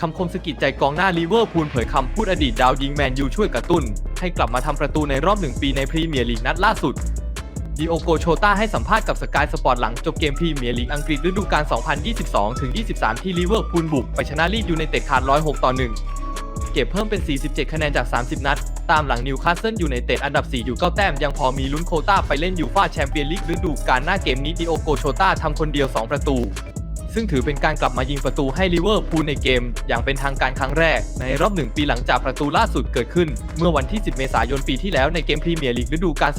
คำคมสกิดใจกองหน้าลิเวอร์พูลเผยคำพูดอดีตดาวยิงแมนยูช่วยกระตุ้น ให้กลับมาทำประตูในรอบหนึ่งปีในพรีเมียร์ลีกนัดล่าสุดดิโอโกโชตาให้สัมภาษณ์กับสกายสปอร์ตหลังจบเกมพรีเมียร์ลีกอังกฤษฤดูกาล 2022-23 ที่ลิเวอร์พูลบุก ไปชนะลีดยูไนเต็ดขาด 106 ต่อ 1 เก็บเพิ่มเป็น 47 คะแนนจาก 30 นัด ตามหลังนิวคาสเซิลยูไนเต็ดอันดับ 4 อยู่ 9 แต้ม ยังพอมีลุ้นโคต้าไปเล่นยูฟ่าแชมเปี้ยนลีกฤดูกาลหน้าเกมนี้ดิโอโกโชตาทำคนเดียว 2 ประตู ซึ่งถือเป็นการกลับมายิงประตูให้ลิเวอร์พูลในเกม อย่างเป็นทางการครั้งแรก ในรอบหนึ่งปีหลังจากประตูล่าสุดเกิดขึ้น เมื่อวันที่ 10 เมษายนปีที่แล้วในเกมพรีเมียร์ลีกฤดูกาล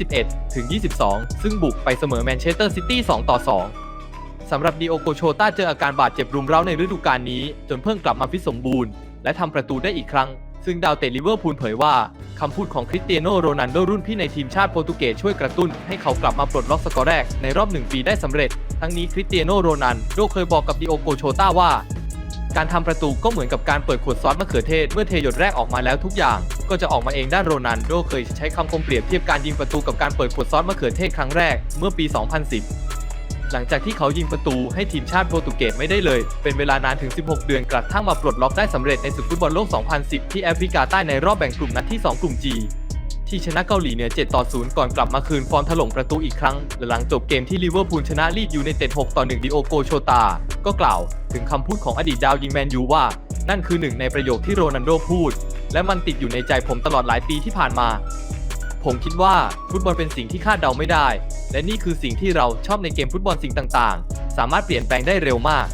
2021 ถึง 22 ซึ่งบุกไปเสมอแมนเชสเตอร์ซิตี้ 2 ต่อ 2สำหรับดิโอโกโชตาเจออาการบาดเจ็บรุมเร้าในฤดูกาลนี้ จนเพิ่งกลับมาฟิตสมบูรณ์ และทำประตูได้อีกครั้ง ซึ่งดาวเตะลิเวอร์พูลเผยว่าคำพูดของคริสเตียโนโรนัลโดรุ่นพี่ในทีมชาติโปรตุเกสช่วยกระตุ้นให้เขากลับมาปลดล็อกสกอร์แรกในรอบหนึ่งปีได้สำเร็จ ทั้งนี้คริสเตียโนโรนัลโดเคยบอกกับดิโอโกโชตาว่า การทำประตูก็เหมือนกับการเปิดขวดซอสมะเขือเทศเมื่อเทหยดแรกออกมาแล้วทุกอย่าง ก็จะออกมาเองด้านโรนัลโดเคยใช้คำคมเปรียบเทียบการยิงประตูกับการเปิดขวดซอสมะเขือเทศครั้งแรกเมื่อปี 2010 หลังจากที่เขายิงประตูให้ทีมชาติโปรตุเกสไม่ได้เลย เป็นเวลานานถึง 16 เดือนกระทั่งมาปลดล็อกได้สำเร็จในศึกฟุตบอลโลก 2010 ที่แอฟริกาใต้ในรอบแบ่งกลุ่มนัดที่ 2 กลุ่ม G ที่ชนะเกาหลีเหนือ 7 ต่อ 0 ก่อนกลับมาคืนฟอร์มถล่มประตูอีกครั้งและหลังจบเกมที่ลิเวอร์พูลชนะลีดยูไนเต็ด 6 ต่อ 1 ดิโอโกโชตา ก็กล่าวถึงคำพูดของอดีตดาวยิงแมนยูว่า นั่นคือหนึ่งในประโยคที่โรนัลโดพูด และมันติดอยู่ในใจผมตลอดหลายปีที่ผ่านมา ผมคิดว่าฟุตบอลเป็นสิ่งที่คาดเดาไม่ได้ และนี่คือสิ่งที่เราชอบในเกมฟุตบอลสิ่งต่างๆ สามารถเปลี่ยนแปลงได้เร็วมาก